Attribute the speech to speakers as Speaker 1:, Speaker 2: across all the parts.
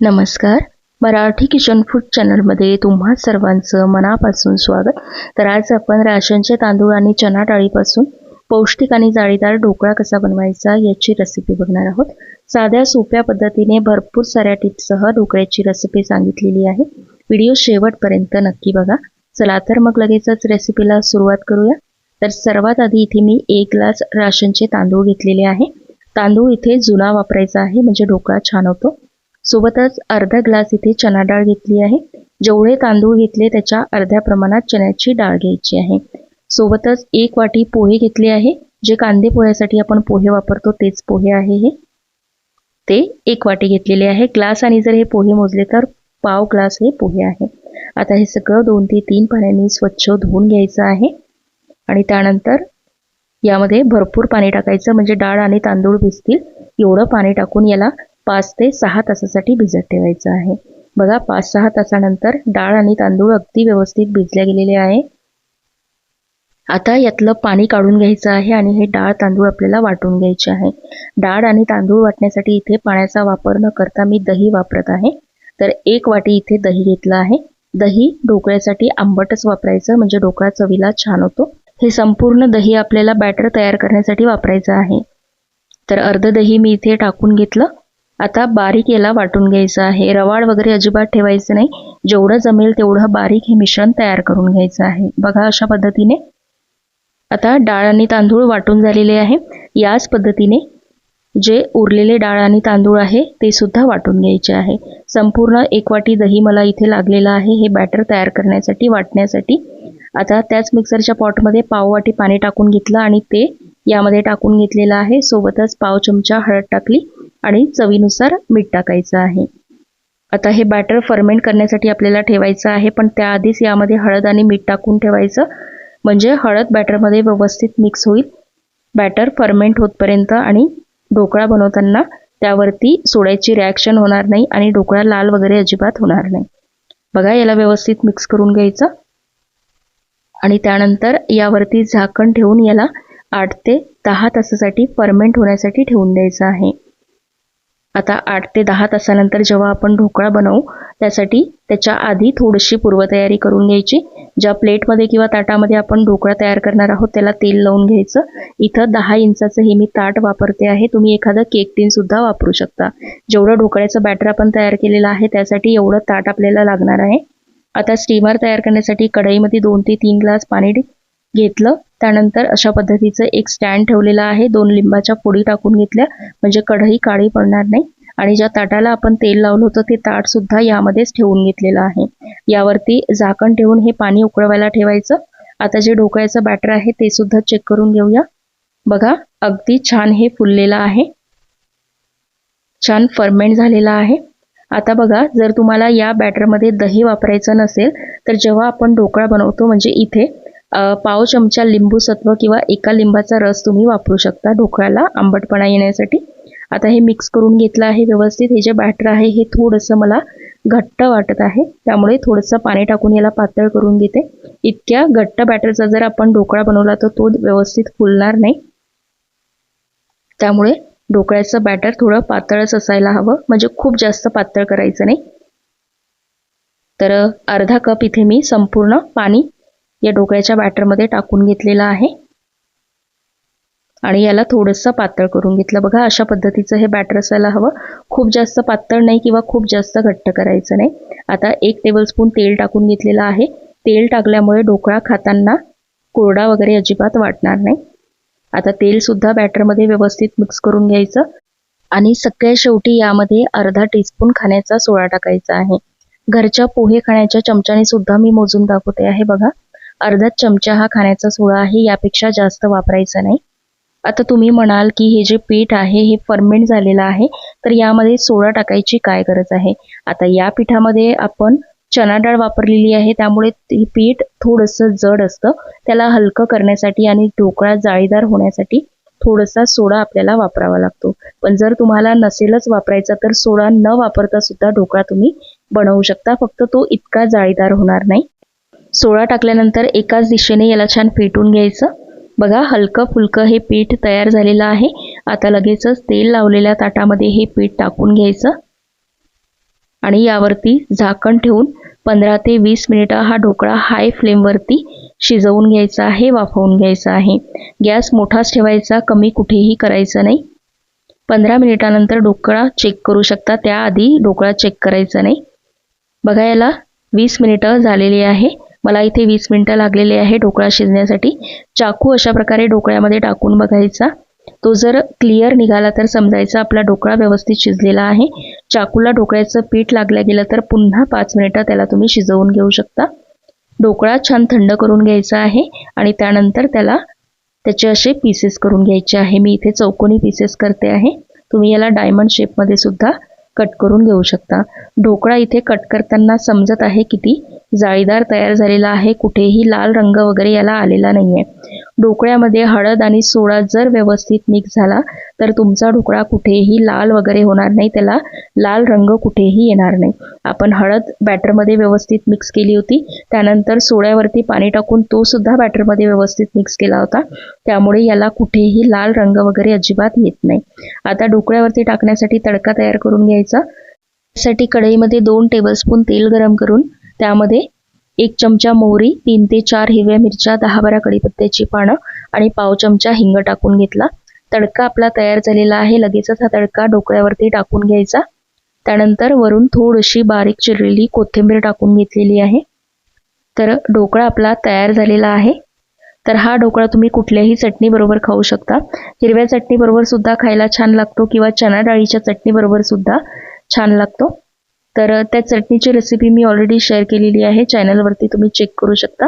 Speaker 1: नमस्कार. Marathi kitchen food चॅनलमध्ये तुम्हा सर्वांचं मनापासून स्वागत. तर आज आपण राशनचे तांदूळ आणि चना डाळीपासून पौष्टिक आणि जाळीदार ढोकळा कसा बनवायचा याची रेसिपी बघणार आहोत. साध्या सोप्या पद्धतीने भरपूर साऱ्या टिप्ससह ढोकळ्याची रेसिपी सांगितलेली आहे. व्हिडिओ शेवटपर्यंत नक्की बघा. चला तर मग लगेचच रेसिपीला सुरुवात करूया. तर सर्वात आधी इथे मी एक ग्लास राशनचे तांदूळ घेतलेले आहे. तांदूळ इथे जुना वापरायचा आहे म्हणजे ढोकळा छान होतो. सोबतच अर्धा ग्लास इथे चना डाळ घेतली आहे. जेवढे तांदूळ घेतले त्याच्या अर्ध्या प्रमाणात चण्याची डाळ घ्यायची आहे. सोबतच एक वाटी पोहे घेतले आहे. जे कांदे पोह्यासाठी आपण पोहे वापरतो तेच पोहे आहे हे. ते एक वाटी घेतलेले आहे. ग्लास आणि जर हे पोहे मोजले तर पाव ग्लास हे पोहे आहे. आता हे सगळं दोन ते तीन पाण्याने स्वच्छ धुवून घ्यायचं आहे. आणि त्यानंतर यामध्ये भरपूर पाणी टाकायचं. म्हणजे डाळ आणि तांदूळ भिजतील. एवढं पाणी टाकून याला पाच ते सहा तासासाठी भिजत ठेवायचं आहे. बघा पाच सहा तासानंतर डाळ आणि तांदूळ अगदी व्यवस्थित भिजले गेलेले आहे. आता यातलं पाणी काढून घ्यायचं आहे आणि हे डाळ तांदूळ आपल्याला वाटून घ्यायचे आहे. डाळ आणि तांदूळ वाटण्यासाठी इथे पाण्याचा वापर न करता मी दही वापरत आहे. तर एक वाटी इथे दही घेतलं आहे. दही ढोकळ्यासाठी आंबटच वापरायचं म्हणजे ढोकळा चवीला छान होतो. हे संपूर्ण दही आपल्याला बॅटर तयार करण्यासाठी वापरायचं आहे. तर अर्ध दही मी इथे टाकून घेतलं. आता बारीक याला वाटून घ्यायचं आहे. रवाळ वगैरे अजिबात ठेवायचं नाही. जेवढं जमेल तेवढं बारीक हे मिश्रण तयार करून घ्यायचं आहे. बघा अशा पद्धतीने आता डाळ आणि तांदूळ वाटून झालेले आहे. याच पद्धतीने जे उरलेले डाळ आणि तांदूळ आहे ते सुद्धा वाटून घ्यायचे आहे. संपूर्ण एक वाटी दही मला इथे लागलेलं आहे. हे बॅटर तयार करण्यासाठी वाटण्यासाठी. आता त्याच मिक्सरच्या पॉटमध्ये पाव वाटी पाणी टाकून घेतलं आणि ते यामध्ये टाकून घेतलेलं आहे. सोबतच पाव चमचा हळद टाकली. आणि चवीनुसार मीठ टाकायचं आहे. आता हे बॅटर फर्मेंट करण्यासाठी आपल्याला ठेवायचं आहे पण त्याआधीच यामध्ये हळद आणि मीठ टाकून ठेवायचं. म्हणजे हळद बॅटरमध्ये व्यवस्थित मिक्स होईल. बॅटर फर्मेंट होतपर्यंत आणि ढोकळा बनवताना त्यावरती सोड्याची रिॲक्शन होणार नाही आणि ढोकळा लाल वगैरे अजिबात होणार नाही. बघा याला व्यवस्थित मिक्स करून घ्यायचं. आणि त्यानंतर यावरती झाकण ठेवून याला आठ ते दहा तासासाठी फर्मेंट होण्यासाठी ठेवून द्यायचं आहे. आता आठ ते दहा तासानंतर जेव्हा आपण ढोकळा बनवू त्यासाठी त्याच्या आधी थोडीशी पूर्वतयारी करून घ्यायची. ज्या प्लेटमध्ये किंवा ताटामध्ये आपण ढोकळा तयार करणार आहोत त्याला तेल लावून घ्यायचं. इथं दहा इंचाचं हे मी ताट वापरते आहे. तुम्ही एखादं केक टीन सुद्धा वापरू शकता. जेवढं ढोकळ्याचं बॅटर आपण तयार केलेलं आहे त्यासाठी एवढं ताट आपल्याला लागणार आहे. आता स्टीमर तयार करण्यासाठी कढईमध्ये दोन ते तीन ग्लास पाणी घेतलं. त्यानंतर अशा पद्धतीचं एक स्टँड ठेवलेला आहे. दोन लिंबाच्या फोडी टाकून घेतल्या. म्हणजे कढई काळी पडणार नाही. आणि ज्या ताटाला आपण तेल लावलं होतं ते ताट सुद्धा यामध्येच ठेवून घेतलेलं आहे. यावरती झाकण ठेवून हे पाणी उकळवायला ठेवायचं. आता जे ढोकळ्याचं बॅटर आहे ते सुद्धा चेक करून घेऊया. बघा अगदी छान हे फुललेलं आहे. छान फर्मेंट झालेलं आहे. आता बघा जर तुम्हाला या बॅटरमध्ये दही वापरायचं नसेल तर जेव्हा आपण ढोकळा बनवतो म्हणजे इथे पाव चमचा लिंबूसत्व किंवा एका लिंबाचा रस तुम्ही वापरू शकता ढोकळ्याला आंबटपणा येण्यासाठी. आता हे मिक्स करून घेतलं आहे व्यवस्थित. हे जे बॅटर आहे हे थोडंसं मला घट्ट वाटत आहे. त्यामुळे थोडंसं पाणी टाकून याला पातळ करून घेते. इतक्या घट्ट बॅटरचा जर आपण ढोकळा बनवला तर तो व्यवस्थित फुलणार नाही. त्यामुळे ढोकळ्याचं बॅटर थोडं पातळच असायला हवं. म्हणजे खूप जास्त पातळ करायचं नाही. तर अर्धा कप इथे मी संपूर्ण पाणी या ढोकळ्याच्या बॅटरमध्ये टाकून घेतलेलं आहे. आणि याला थोडंसं पातळ करून घेतलं. बघा अशा पद्धतीचं हे बॅटर असायला हवं. खूप जास्त पातळ नाही किंवा खूप जास्त घट्ट करायचं नाही. आता एक टेबलस्पून तेल टाकून घेतलेलं आहे. तेल टाकल्यामुळे ढोकळा खाताना कोरडा वगैरे अजिबात वाटणार नाही. आता तेलसुद्धा बॅटरमध्ये व्यवस्थित मिक्स करून घ्यायचं. आणि सगळ्या शेवटी यामध्ये अर्धा टीस्पून खाण्याचा सोळा टाकायचा आहे. घरच्या पोहे खाण्याच्या चमच्याने सुद्धा मी मोजून दाखवते आहे बघा. अर्धा चमचा हा खाण्याचा सोडा आहे यापेक्षा जास्त वापरायचा नाही. आता तुम्ही म्हणाल की हे जे पीठ आहे हे फर्मेंट झालेलं आहे तर यामध्ये सोडा टाकायची काय गरज आहे? आता या पिठामध्ये आपण चना डाळ वापरलेली आहे त्यामुळे हे पीठ थोडंसं जड असतं. त्याला हलकं करण्यासाठी आणि ढोकळा जाळीदार होण्यासाठी थोडासा सोडा आपल्याला वापरावा लागतो. पण जर तुम्हाला नसेलच वापरायचा तर सोडा न वापरता सुद्धा ढोकळा तुम्ही बनवू शकता. फक्त तो इतका जाळीदार होणार नाही. सोळा टाकल्यानंतर एकाच दिशेने याला छान फेटून घ्यायचं. बघा हलकं फुलकं हे पीठ तयार झालेलं आहे. आता लगेचच तेल लावलेल्या ताटामध्ये हे पीठ टाकून घ्यायचं. आणि यावरती झाकण ठेवून पंधरा ते वीस मिनिटं हा ढोकळा हाय फ्लेमवरती शिजवून घ्यायचा आहे वाफवून घ्यायचा आहे. गॅस मोठाच ठेवायचा कमी कुठेही करायचा नाही. पंधरा मिनिटानंतर ढोकळा चेक करू शकता. त्याआधी ढोकळा चेक करायचा नाही. बघा याला वीस मिनिटं झालेली आहे. मला इथे वीस मिनिटं लागलेली आहे ढोकळा शिजण्यासाठी. चाकू अशा प्रकारे ढोकळ्यामध्ये टाकून बघायचा. तो जर क्लिअर निघाला तर समजायचा आपला ढोकळा व्यवस्थित शिजलेला आहे. चाकूला ढोकळ्याचं पीठ लागलं गेलं तर पुन्हा पाच मिनिटं त्याला तुम्ही शिजवून घेऊ शकता. ढोकळा छान थंड करून घ्यायचा आहे आणि त्यानंतर त्याला त्याचे असे पीसेस करून घ्यायचे आहे. मी इथे चौकोनी पीसेस करते आहे. तुम्ही याला डायमंड शेपमध्ये सुद्धा कट करून घेऊ शकता. ढोकळा इथे कट करताना समजत आहे किती? जाळीदार तयार झालेला आहे. कुठेही लाल रंग वगैरे याला आलेला नाही आहे ढोकळ्यामध्ये हळद आणि सोडा जर व्यवस्थित मिक्स झाला तर तुमचा ढोकळा कुठेही लाल वगैरे होणार नाही. त्याला लाल रंग कुठेही येणार नाही. आपण हळद बॅटरमध्ये व्यवस्थित मिक्स केली होती. त्यानंतर सोड्यावरती पाणी टाकून तो सुद्धा बॅटरमध्ये व्यवस्थित मिक्स केला होता. त्यामुळे याला कुठेही लाल रंग वगैरे अजिबात येत नाही. आता ढोकळ्यावरती टाकण्यासाठी तडका तयार करून घ्यायचा. त्यासाठी कढईमध्ये दोन टेबलस्पून तेल गरम करून त्यामध्ये एक चमचा मोहरी तीन ते चार हिरव्या मिरच्या दहा बारा कढीपत्त्याची पानं आणि पाव चमचा हिंग टाकून घेतला. तडका आपला तयार झालेला आहे. लगेचच हा तडका ढोकळ्यावरती टाकून घ्यायचा. त्यानंतर वरून थोडीशी बारीक चिरलेली कोथिंबीर टाकून घेतलेली आहे. तर ढोकळा आपला तयार झालेला आहे. तर हा ढोकळा तुम्ही कुठल्याही चटणीबरोबर खाऊ शकता. हिरव्या चटणीबरोबर सुद्धा खायला छान लागतो किंवा चणा डाळीच्या चटणीबरोबर सुद्धा छान लागतो. तर त्या चटणीची रेसिपी मी ऑलरेडी शेअर केलेली आहे. चॅनलवरती तुम्ही चेक करू शकता.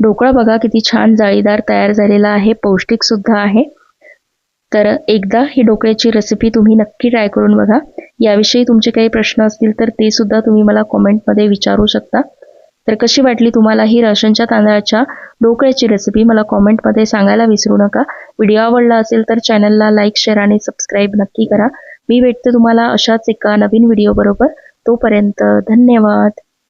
Speaker 1: ढोकळा बघा किती छान जाळीदार तयार झालेला आहे. पौष्टिकसुद्धा आहे. तर एकदा ही ढोकळ्याची रेसिपी तुम्ही नक्की ट्राय करून बघा. याविषयी तुमचे काही प्रश्न असतील तर ते सुद्धा तुम्ही मला कॉमेंटमध्ये विचारू शकता. तर कशी वाटली तुम्हाला ही राशनच्या तांदळाच्या ढोकळ्याची रेसिपी मला कॉमेंटमध्ये सांगायला विसरू नका. व्हिडिओ आवडला असेल तर चॅनलला लाईक शेअर आणि सबस्क्राईब नक्की करा. मी भेटते तुम्हाला अशाच एका नवीन व्हिडिओ बरोबर. तोपर्यंत धन्यवाद.